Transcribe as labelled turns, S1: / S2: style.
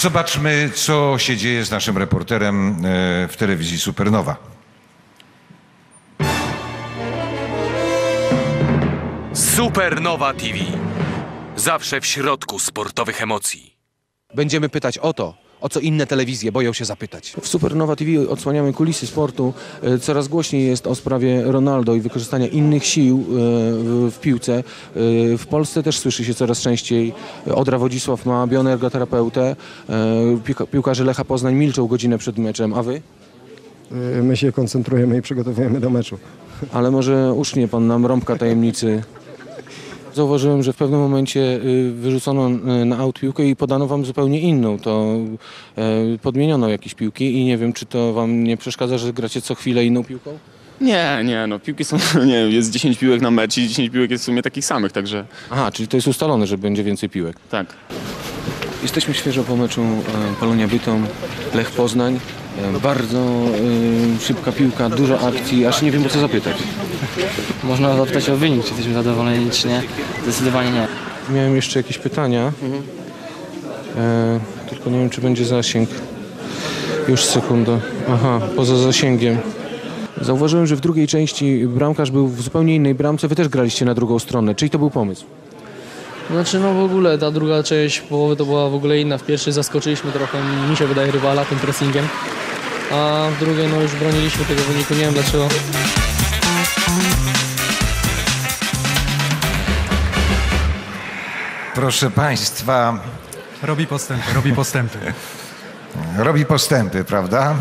S1: Zobaczmy, co się dzieje z naszym reporterem e, w telewizji Supernowa.
S2: Supernowa TV. Zawsze w środku sportowych emocji.
S3: Będziemy pytać o to, o co inne telewizje boją się zapytać. W Supernowa TV odsłaniamy kulisy sportu. E, Coraz głośniej jest o sprawie Ronaldo i wykorzystania innych sił e, w- piłce. E, W Polsce też słyszy się coraz częściej. Odra Wodzisław ma bioenergoterapeutę. Piłka- Piłkarze Lecha Poznań milczą godzinę przed meczem, a wy?
S4: My się koncentrujemy i przygotowujemy do meczu.
S3: Ale może usznie pan nam rąbka tajemnicy. Zauważyłem, że w pewnym momencie y, wyrzucono y, na aut piłkę i podano wam zupełnie inną. To y, podmieniono jakieś piłki i nie wiem, czy to wam nie przeszkadza, że gracie co chwilę inną piłką?
S5: Nie, nie, no piłki są, nie wiem, jest 10 piłek na mecz i 10 piłek jest w sumie takich samych, także
S3: Aha, czyli to jest ustalone, że będzie więcej piłek.
S5: tak.
S3: Jesteśmy świeżo po meczu e, Polonia Bytom, Lech Poznań. E, Bardzo e, szybka piłka, dużo akcji, aż nie wiem o co zapytać.
S6: Można zapytać o wynik, czy jesteśmy zadowoleni, czy nie. Zdecydowanie nie.
S3: Miałem jeszcze jakieś pytania, e, tylko nie wiem, czy będzie zasięg. Już sekundę. Aha, poza zasięgiem. Zauważyłem, że w drugiej części bramkarz był w zupełnie innej bramce. Wy też graliście na drugą stronę. Czyli to był pomysł?
S6: Znaczy no w ogóle ta druga część połowy to była w ogóle inna. W pierwszej zaskoczyliśmy trochę, mi się wydaje, rywala tym pressingiem. A w drugiej no już broniliśmy tego wyniku, nie wiem dlaczego.
S1: Proszę Państwa,
S7: Robi postępy, robi postępy.
S1: robi postępy, prawda?